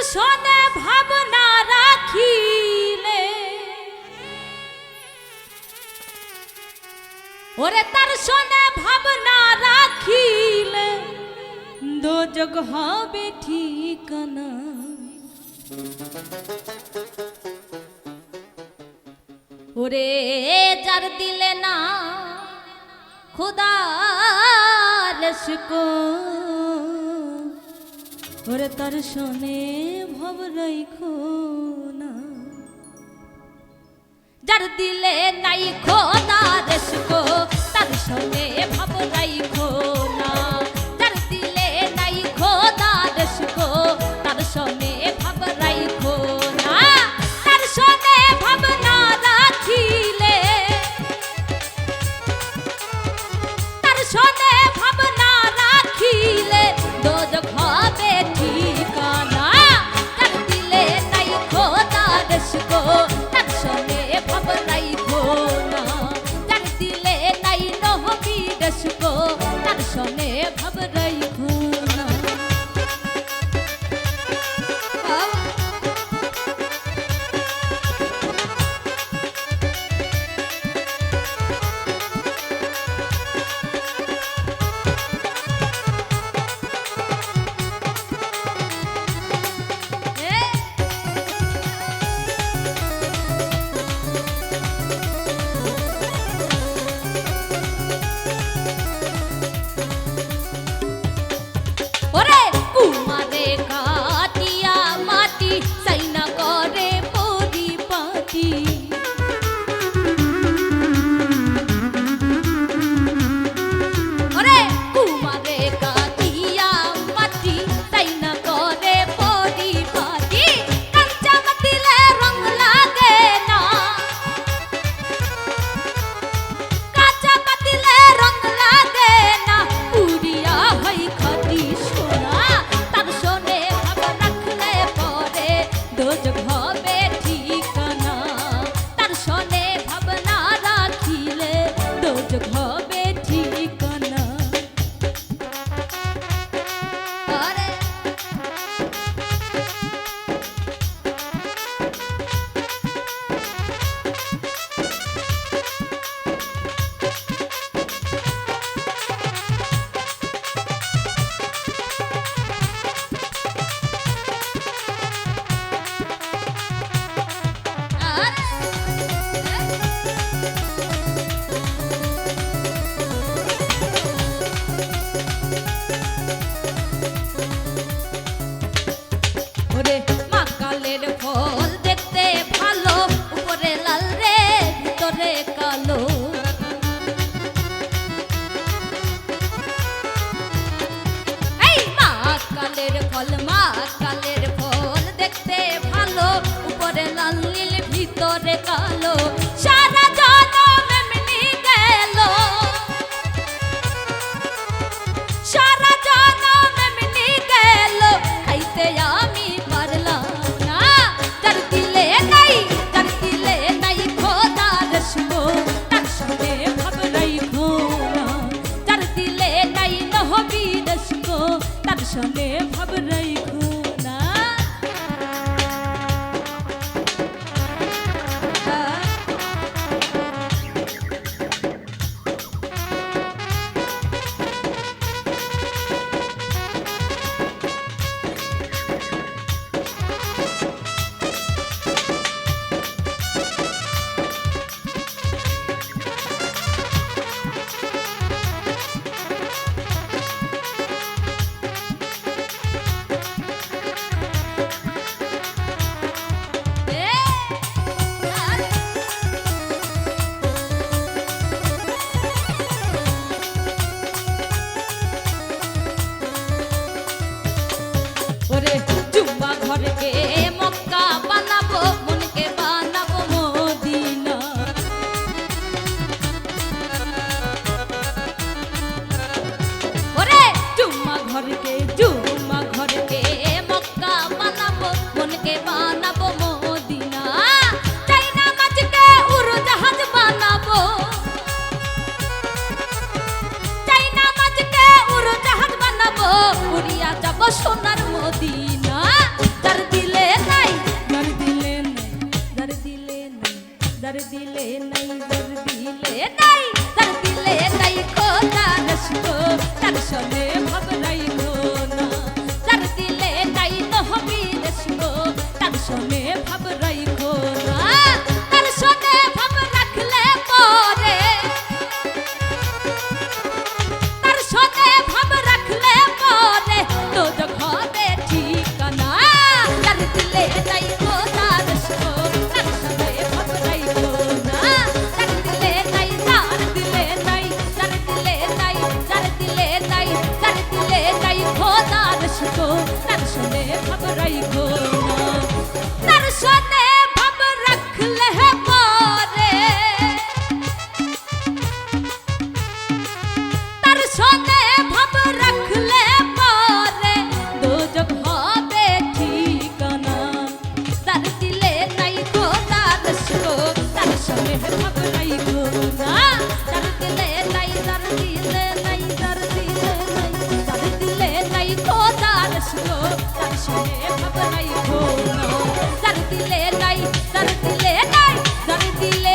দর্শনে ভাবনা রাখিলে। ওরে তার শোনে ভাবনা রাখিলে দুযোগ হবে ঠিকানা। ওরে যার দিলে না, খুদার শুকো ওরে তার শোনে রাইখো না। যার দিলে নাই খো না দেশকো তার সঙ্গে ভাব রাইখো না। যার দিলে নাই খো না দেশকো তার সঙ্গে আশিক তার সনে ভাবরাই হবি দশকো তার সনে ভাব রাইখো। first one. আসলো তার সঙ্গে ভাবনাই কোনো যার দিলে নাই যার দিলে নাই যার দিলে